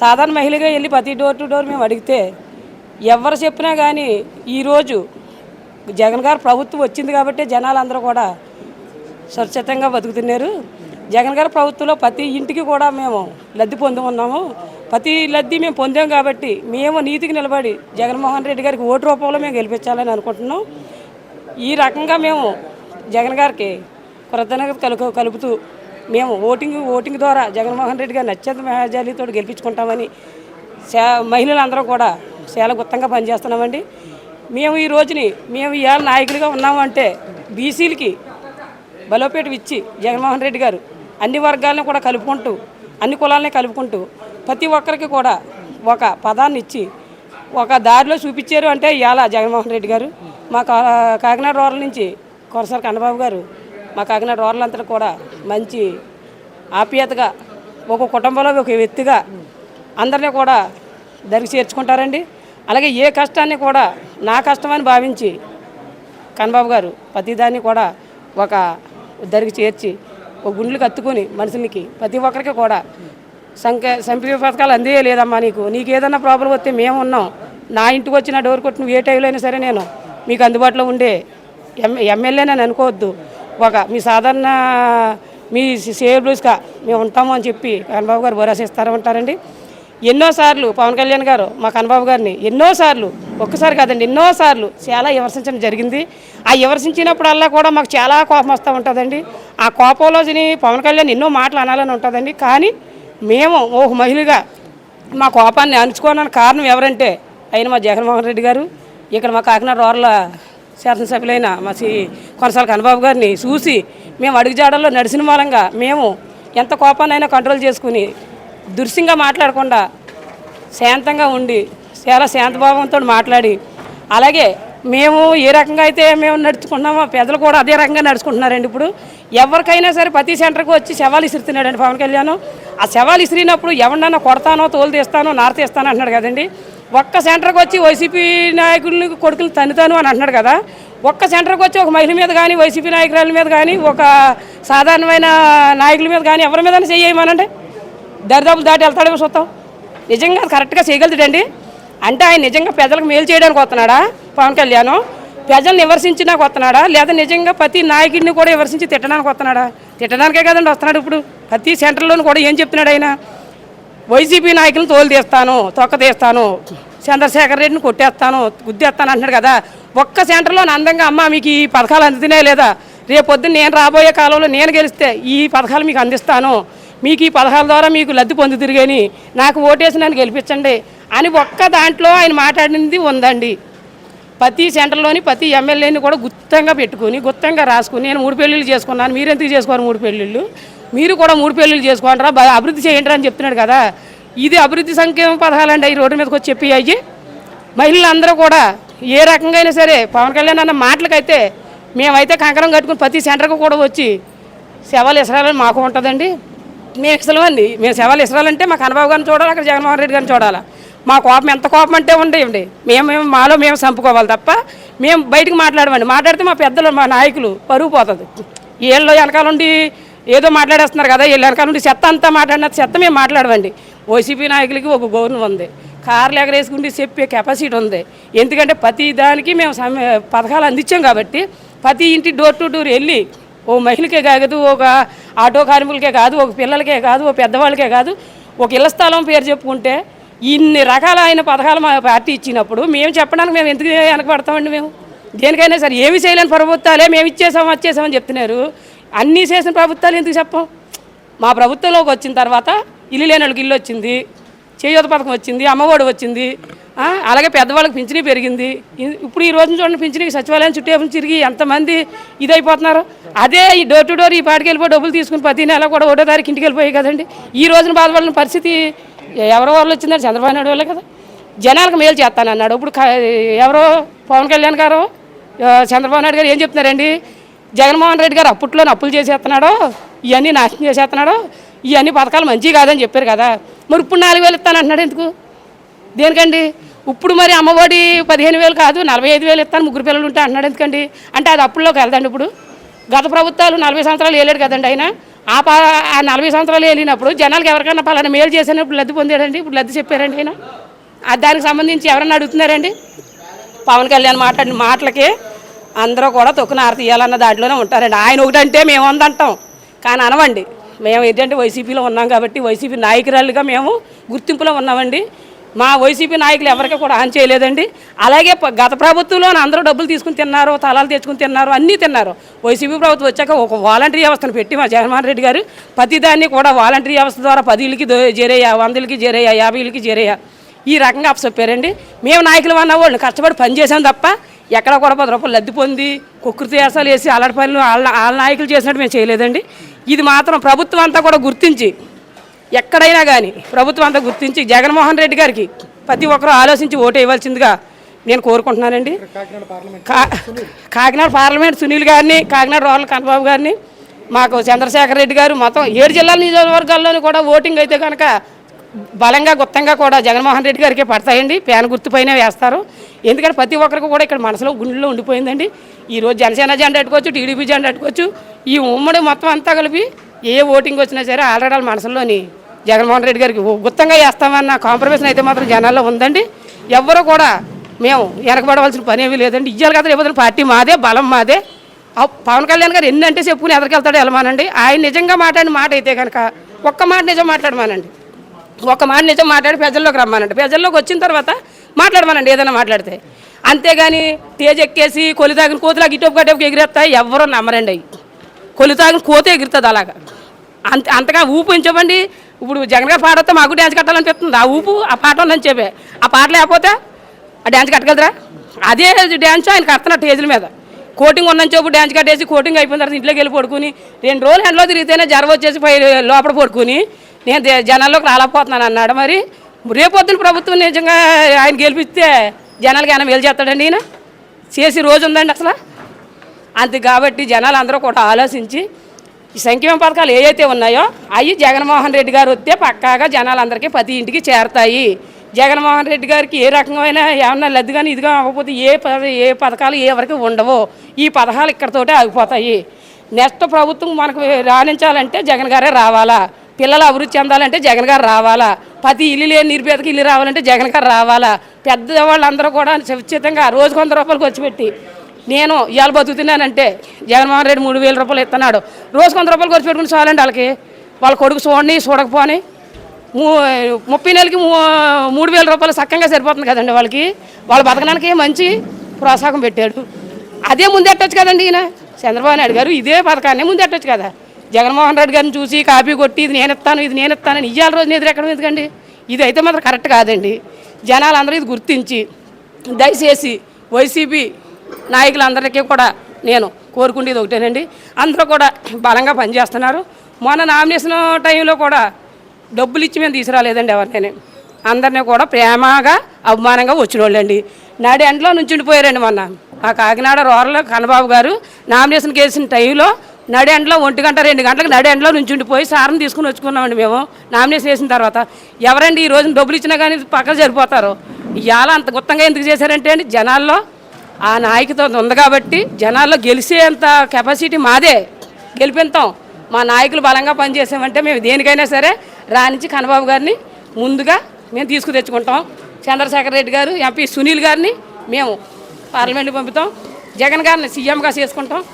సాధారణ మహిళగా వెళ్ళి ప్రతి డోర్ టు డోర్ మేము అడిగితే ఎవరు చెప్పినా కానీ ఈరోజు జగన్ గారు ప్రభుత్వం వచ్చింది కాబట్టి జనాలందరూ కూడా స్వచ్ఛతంగా బతుకుతున్నారు. జగన్ గారి ప్రభుత్వంలో ప్రతి ఇంటికి కూడా మేము లబ్ధి పొంది ఉన్నాము. ప్రతి లబ్ధి మేము పొందాం కాబట్టి మేము నీతికి నిలబడి జగన్మోహన్ రెడ్డి గారికి ఓటు రూపంలో మేము గెలిపించాలని అనుకుంటున్నాం. ఈ రకంగా మేము జగన్ గారికి కృతజ్ఞత కలుపు కలుపుతూ మేము ఓటింగ్ ఓటింగ్ ద్వారా జగన్మోహన్ రెడ్డి గారు అత్యంత మహాజాలితో గెలిపించుకుంటామని మహిళలందరూ కూడా చాలా గుత్తంగా పనిచేస్తున్నామండి. మేము ఈ రోజుని మేము ఇవాళ నాయకులుగా ఉన్నామంటే బీసీలకి బలోపేట ఇచ్చి జగన్మోహన్ రెడ్డి గారు అన్ని వర్గాలను కూడా కలుపుకుంటూ అన్ని కులాలని కలుపుకుంటూ ప్రతి ఒక్కరికి కూడా ఒక పదాన్ని ఇచ్చి ఒక దారిలో చూపించారు అంటే ఇవాళ జగన్మోహన్ రెడ్డి గారు. మా కా- కాకినాడ రోడ్ల నుంచి కొరసారి కన్నబాబు గారు మా కాకినాడ రోడ్లంతా కూడా మంచి ఆప్యాయతగా ఒక కుటుంబంలో ఒక వ్యక్తిగా అందరినీ కూడా దరికి చేర్చుకుంటారండి. అలాగే ఏ కష్టాన్ని కూడా నా కష్టమని భావించి కన్నబాబు గారు ప్రతిదాన్ని కూడా ఒక దరికి చేర్చి ఒక గుండెలు కత్తుకొని మనుషులకి ప్రతి ఒక్కరికి కూడా సంఖ్య సంక్షేమ పథకాలు అందే లేదమ్మా నీకు. నీకు ఏదన్నా ప్రాబ్లం వస్తే మేము ఉన్నాం. నా ఇంటికి వచ్చిన డోర్ కొట్టి నువ్వు ఏ టైంలో అయినా సరే నేను మీకు అందుబాటులో ఉండే ఎం ఎమ్మెల్యేనని అనుకోవద్దు. ఒక మీ సాధారణ మీ సేవలుగా మేము ఉంటాము అని చెప్పి కన్నబాబు గారు భరోసా ఇస్తారంటారండి. ఎన్నోసార్లు పవన్ కళ్యాణ్ గారు మా కన్నబాబు గారిని ఎన్నోసార్లు ఒక్కసారి కాదండి ఎన్నోసార్లు చాలా విమర్శించడం జరిగింది. ఆ విమర్శించినప్పుడల్లా కూడా మాకు చాలా కోపం వస్తూ ఉంటుందండి. ఆ కోపంలో పవన్ కళ్యాణ్ ఎన్నో మాటలు అనాలని ఉంటుందండి. కానీ మేము ఒక మహిళగా మా కోపాన్ని అణుచుకోవడానికి కారణం ఎవరంటే అయిన మా జగన్మోహన్ రెడ్డి గారు. ఇక్కడ మా కాకినాడ రోడ్ల శాసనసభ్యులైన మా శ్రీ కొనసాల కన్నబాబు గారిని చూసి మేము అడుగుజాడల్లో నడిచిన మూలంగా మేము ఎంత కోపాన్నైనా కంట్రోల్ చేసుకుని దుర్సింగా మాట్లాడకుండా శాంతంగా ఉండి చాలా శాంతభావంతో మాట్లాడి అలాగే మేము ఏ రకంగా అయితే మేము నడుచుకున్నామో పెద్దలు కూడా అదే రకంగా నడుచుకుంటున్నారండి ఇప్పుడు. ఎవరికైనా సరే ప్రతి సెంటర్కి వచ్చి శవాలు ఇస్తున్నాడండి పవన్ కళ్యాణ్. ఆ శవాలు ఇసిరినప్పుడు ఎవరినన్నా కొడతానో తోలు తీస్తానో నారతీస్తానో అంటున్నాడు కదండి. ఒక్క సెంటర్కి వచ్చి వైసీపీ నాయకుల్ని కొడుకులు తన్నుతాను అని అంటున్నాడు కదా. ఒక్క సెంటర్కి వచ్చి ఒక మహిళ మీద కానీ వైసీపీ నాయకురాల మీద కానీ ఒక సాధారణమైన నాయకుల మీద కానీ ఎవరి మీద చేయమనండి దరిదాపులు దాటి వెళ్తాడేమో చూస్తాం. నిజంగా అది కరెక్ట్గా చేయగలుగుతాడండి. అంటే ఆయన నిజంగా ప్రజలకు మేలు చేయడానికి వస్తున్నాడా? పవన్ కళ్యాణ్? ప్రజల్ని విమర్శించడానికి వస్తున్నాడా? లేదా నిజంగా ప్రతి నాయకుడిని కూడా విమర్శించి తిట్టడానికి వస్తున్నాడా? తిట్టడానికే కదండి వస్తున్నాడు ఇప్పుడు. ప్రతి సెంటర్లోనూ కూడా ఏం చెప్తున్నాడు ఆయన? వైసీపీ నాయకులను తోలు తీస్తాను తొక్క తీస్తాను చంద్రశేఖర్ రెడ్డిని కొట్టేస్తాను గుద్దేస్తాను అంటున్నాడు కదా. ఒక్క సెంటర్లో అందంగా అమ్మ మీకు ఈ పథకాలు అందుతున్నాయి లేదా? రేపు నేను రాబోయే కాలంలో నేను గెలిస్తే ఈ పథకాలు మీకు అందిస్తాను. మీకు ఈ పథకాల ద్వారా మీకు లబ్ధి పొందుతిరిగాని నాకు ఓటేసి నన్ను గెలిపించండి అని ఒక్క దాంట్లో ఆయన మాట్లాడింది ఉందండి. ప్రతి సెంటర్లోని ప్రతి ఎమ్మెల్యేని కూడా గుత్తంగా పెట్టుకుని గుత్తంగా రాసుకుని నేను మూడు పెళ్ళిళ్ళు చేసుకున్నాను మీరెందుకు చేసుకోరు మూడు పెళ్ళిళ్ళు? మీరు కూడా మూడు పెళ్ళిళ్ళు చేసుకోండిరా అభివృద్ధి చేయండి అని చెప్తున్నాడు కదా. ఇది అభివృద్ధి సంక్షేమ పథకాలండి ఈ రోడ్డు మీదకి వచ్చి చెప్పి అయ్యి. మహిళలందరూ కూడా ఏ రకంగా అయినా సరే పవన్ కళ్యాణ్ అన్న మాటలకైతే మేమైతే కంకరం కట్టుకుని ప్రతి సెంటర్కి కూడా వచ్చి సేవలు ఇసరాలని మాకు ఉంటుందండి. మేము ఇసలమండి మేము సేవలు ఇసరాలంటే మా కన్నబాబు గారిని చూడాలి అక్కడ జగన్మోహన్ రెడ్డి గారిని చూడాలి? మా కోపం ఎంత కోపం అంటే ఉండేయండి. మేము మేము మాలో మేము చంపుకోవాలి తప్ప మేము బయటకు మాట్లాడమండి. మాట్లాడితే మా పెద్దలు మా నాయకులు పరుగు పోతుంది. వీళ్ళు వెనకాల ఉండి ఏదో మాట్లాడేస్తున్నారు కదా వెళ్ళారు కానీ చెత్త అంతా మాట్లాడిన చెత్త మేము మాట్లాడమండి వైసీపీ నాయకులకి ఒక గౌరవం ఉంది. కార్లు ఎగరేసుకుంటే చెప్పే కెపాసిటీ ఉంది. ఎందుకంటే ప్రతి దానికి మేము సమ- పథకాలు అందించాం కాబట్టి ప్రతి ఇంటి డోర్ టు డోర్ వెళ్ళి ఓ మహిళకే కాదు ఒక ఆటో కార్మికులకే కాదు ఒక పిల్లలకే కాదు ఒక పెద్దవాళ్ళకే కాదు ఒక ఇళ్ళ స్థలం పేరు చెప్పుకుంటే ఇన్ని రకాలైన పథకాలు మా పార్టీ ఇచ్చినప్పుడు మేము చెప్పడానికి మేము ఎందుకు వెనకబడతామండి మేము? దేనికైనా సరే ఏమి చేయలేని ప్రభుత్వాలే మేము ఇచ్చేసాం వచ్చేసామని చెప్తున్నారు. అన్నీ చేసిన ప్రభుత్వాలు ఎందుకు చెప్పం? మా ప్రభుత్వంలోకి వచ్చిన తర్వాత ఇల్లు లేని వాళ్ళకి ఇల్లు వచ్చింది చేయూత పథకం వచ్చింది అమ్మఒడి వచ్చింది అలాగే పెద్దవాళ్ళకి పింఛనీ పెరిగింది. ఇప్పుడు ఈ రోజున చూడండి పింఛనీ సచివాలయం చుట్టేపు తిరిగి ఎంతమంది ఇదైపోతున్నారు. అదే ఈ డోర్ టు డోర్ ఈ పాటికి వెళ్ళిపోయి డబ్బులు తీసుకుని ప్రతి నెల కూడా ఒకటో తారీఖు ఇంటికి వెళ్ళిపోయాయి కదండి. ఈ రోజున బాధపడిన పరిస్థితి ఎవరో వాళ్ళు వచ్చిందంటే చంద్రబాబు నాయుడు వాళ్ళే కదా. జనాలకు మేలు చేస్తానన్నాడు. ఇప్పుడు ఎవరో పవన్ కళ్యాణ్ గారు చంద్రబాబు నాయుడు గారు ఏం చెప్తున్నారండి? జగన్మోహన్ రెడ్డి గారు అప్పట్లోనే అప్పులు చేసేస్తున్నాడో ఇవన్నీ నాశనం చేసేస్తున్నాడో ఇవన్నీ పథకాలు మంచివి కాదని చెప్పారు కదా. మరి ఇప్పుడు నాలుగు వేలు ఇస్తానంటున్నాడు ఎందుకు? దేనికండి? ఇప్పుడు మరి అమ్మఒడి పదిహేను వేలు కాదు నలభై ఐదు వేలు ఇస్తాను ముగ్గురు పిల్లలు ఉంటే అంటున్నాడు ఎందుకండి? అంటే అది అప్పుల్లోకి వెళ్దండి ఇప్పుడు. గత ప్రభుత్వాలు నలభై సంవత్సరాలు వేయలేడు కదండి ఆయన. ఆ పా ఆ నలభై సంవత్సరాలు వెళ్ళినప్పుడు జనాలకు ఎవరికైనా పలానా మేలు చేసినప్పుడు లబ్ధి పొందాడండి? ఇప్పుడు లబ్ధి చెప్పారండి ఆయన. దానికి సంబంధించి ఎవరన్నా అడుగుతున్నారండి? పవన్ కళ్యాణ్ మాట్లాడిన మాటలకి అందరూ కూడా తొక్కున ఆరతి దాంట్లోనే ఉంటారండి. ఆయన ఒకటంటే మేము ఉందంటాం. కానీ అనవండి. మేము ఏంటంటే వైసీపీలో ఉన్నాం కాబట్టి వైసీపీ నాయకురాలుగా మేము గుర్తింపులో ఉన్నామండి. మా వైసీపీ నాయకులు ఎవరికి కూడా ఆన్ చేయలేదండి. అలాగే గత ప్రభుత్వంలో అందరూ డబ్బులు తీసుకుని తిన్నారు తలాలు తెచ్చుకుని తిన్నారు అన్నీ తిన్నారు. వైసీపీ ప్రభుత్వం వచ్చాక ఒక వాలంటరీ వ్యవస్థను పెట్టి మా జగన్మోహన్ రెడ్డి గారు ప్రతిదాన్ని కూడా వాలంటరీ వ్యవస్థ ద్వారా పదిలకి చేరేయా వందలకి చేరేయా యాభైలకి చేరేయా. ఈ రకంగా అప్పచెప్పారండి మేము నాయకులు అన్న వాళ్ళు కష్టపడి పనిచేసాం తప్ప ఎక్కడ కూడా పది రూపాయలు లబ్ధి పొంది కుక్కృతి వేసాలు వేసి అల్లడి పనులు వాళ్ళ వాళ్ళ నాయకులు చేసినట్టు మేము చేయలేదండి. ఇది మాత్రం ప్రభుత్వం అంతా కూడా గుర్తించి ఎక్కడైనా కానీ ప్రభుత్వం అంతా గుర్తించి జగన్మోహన్ రెడ్డి గారికి ప్రతి ఒక్కరూ ఆలోచించి ఓటు వేయవలసిందిగా నేను కోరుకుంటున్నానండి. కా- కాకినాడ పార్లమెంట్ సునీల్ గారిని కాకినాడ రోడ్ల కన్నబాబు గారిని మాకు చంద్రశేఖర్ రెడ్డి గారు మొత్తం ఏడు జిల్లాల నియోజకవర్గాల్లోనూ కూడా ఓటింగ్ అయితే కనుక బలంగా గుప్తంగా కూడా జగన్మోహన్ రెడ్డి గారికి పడతాయండి. ప్యాన్ గుర్తుపైనే వేస్తారు. ఎందుకంటే ప్రతి ఒక్కరికి కూడా ఇక్కడ మనసులో గుండెలో ఉండిపోయిందండి. ఈరోజు జనసేన జెండా అట్టుకోవచ్చు టీడీపీ జెండా అట్టుకోవచ్చు ఈ ఉమ్మడి మొత్తం అంతా కలిపి ఏ ఓటింగ్ వచ్చినా సరే ఆల్రెడీ వాళ్ళ మనసులోని జగన్మోహన్ రెడ్డి గారికి గుత్తంగా వేస్తామన్న కాంప్రమైజ్ అయితే మాత్రం జనాల్లో ఉందండి. ఎవ్వరూ కూడా మేము వెనకబడవలసిన పని ఏమీ లేదండి. ఇయ్యాలి కదా రేపు పార్టీ మాదే బలం మాదే. పవన్ కళ్యాణ్ గారు ఎన్ని అంటే చెప్పుకుని ఎదరికెళ్తాడో వెళ్ళమానండి ఆయన నిజంగా మాట్లాడిన మాట అయితే కనుక ఒక్క మాట నిజం మాట్లాడమానండి. ఒక మాట నిజం మాట్లాడి ప్రజల్లోకి రమ్మానండి. ప్రజల్లోకి వచ్చిన తర్వాత మాట్లాడమానండి ఏదైనా మాట్లాడితే. అంతేగాని తేజ్ ఎక్కేసి కొలి తాగిన కోతులాగా ఇటు గట్టోపు ఎగిరేస్తాయి ఎవరో నమ్మరండి అవి. కొలి తాగిన కోత ఎగురుతుంది అలాగా. అంత అంతగా ఊపు ఉంచమండి. ఇప్పుడు జగన్ గారు మాకు డ్యాన్స్ కట్టాలనిపిస్తుంది ఆ ఊపు ఆ పాట ఉందని చెప్పే. ఆ పాట లేకపోతే ఆ డ్యాన్స్ కట్టగలరా అదే డ్యాన్స్ ఆయన కడుతున్న స్టేజ్ల మీద. కోటింగ్ ఉన్నని చెప్పు డ్యాన్స్ కట్టేసి కోటింగ్ అయిపోయిన తర్వాత ఇంట్లోకి వెళ్ళి పడుకుని రెండు రోజులు ఎండలో తిరిగితేనే జ్వరం వచ్చేసి లోపల పడుకుని నేను దే- జనాల్లోకి రాలేకపోతున్నాను అన్నాడు. మరి రేపొద్దున ప్రభుత్వం నిజంగా ఆయన గెలిపిస్తే జనాలకి ఆయన మేలు చేస్తాడండి ఈయన? చేసి రోజు ఉందండి అసలు. అంతే కాబట్టి జనాలు అందరూ కూడా ఆలోచించి ఈ సంక్షేమ పథకాలు ఏవైతే ఉన్నాయో అవి జగన్మోహన్ రెడ్డి గారు వస్తే పక్కాగా జనాలందరికీ ప్రతి ఇంటికి చేరతాయి. జగన్మోహన్ రెడ్డి గారికి ఏ రకమైన ఏమన్నా లద్దు కానీ ఇదిగా అవ్వకపోతే ఏ ఏ పథకాలు ఏ వరకు ఉండవు. ఈ పథకాలు ఇక్కడతోటే ఆగిపోతాయి. నెక్స్ట్ ప్రభుత్వం మనకు రాణించాలంటే జగన్ గారే రావాలా? పిల్లలు అభివృద్ధి చెందాలంటే జగన్ గారు రావాలా? ప్రతి ఇల్లు లేని నిరుపేదకి ఇల్లు రావాలంటే జగన్ గారు రావాలా? పెద్ద వాళ్ళందరూ కూడా ఖచ్చితంగా రోజుకు వంద రూపాయలు ఖర్చు పెట్టి నేను ఇవాళ బతుకుతున్నానంటే జగన్మోహన్ రెడ్డి మూడు వేల రూపాయలు ఇస్తున్నాడు. రోజు వంద రూపాయలు ఖర్చు పెట్టుకుని చాలండి వాళ్ళకి. వాళ్ళ కొడుకు చూడని చూడకపోని ముప్పై నెలలకి మూ- మూడు వేల రూపాయలు సక్కంగా సరిపోతుంది కదండి వాళ్ళకి. వాళ్ళ బతకడానికి మంచి ప్రోత్సాహం పెట్టాడు. అదే ముందెట్టచ్చు కదండి ఈయన. చంద్రబాబు నాయుడు గారు ఇదే పథకాన్ని ముందెట్టచ్చు కదా. జగన్మోహన్ రెడ్డి గారిని చూసి కాపీ కొట్టి ఇది నేను ఇస్తాను ఇది నేను ఇస్తానని ఇవాళ రోజు ఎదురు ఎక్కడ ఎందుకండి? ఇది అయితే మాత్రం కరెక్ట్ కాదండి. జనాలందరూ ఇది గుర్తించి దయచేసి వైసీపీ నాయకులందరికీ కూడా నేను కోరుకుండేది ఒకటేనండి. అందరూ కూడా బలంగా పనిచేస్తున్నారు. మొన్న నామినేషన్ టైంలో కూడా డబ్బులు ఇచ్చి మేము తీసుకురాలేదండి ఎవరినైనా. అందరినీ కూడా ప్రేమగా అభిమానంగా వచ్చిన వాళ్ళండి నాడు ఎండలో నుంచుండిపోయారండి మొన్న. ఆ కాకినాడ రోరలో కన్నబాబు గారు నామినేషన్ వేసిన టైంలో నడి ఎండలో ఒంటి గంట రెండు గంటలకు నడి ఎండలో నుంచుండిపోయి సార్ని తీసుకుని వచ్చుకున్నామండి మేము. నామినేషన్ వేసిన తర్వాత ఎవరండి ఈ రోజున డబ్బులు ఇచ్చినా కానీ పక్కన సరిపోతారు ఇవాళ అంత గుత్తంగా ఎందుకు చేశారంటే అండి జనాల్లో ఆ నాయకత్వం ఉంది కాబట్టి జనాల్లో గెలిచేంత కెపాసిటీ మాదే. గెలిపిస్తాం. మా నాయకులు బలంగా పనిచేసామంటే మేము దేనికైనా సరే రాణించి కన్నబాబు గారిని ముందుగా మేము తీసుకు తెచ్చుకుంటాం. చంద్రశేఖర్ రెడ్డి గారు ఎంపీ సునీల్ గారిని మేము పార్లమెంట్కి పంపుతాం. జగన్ గారిని సీఎంగా చేసుకుంటాం.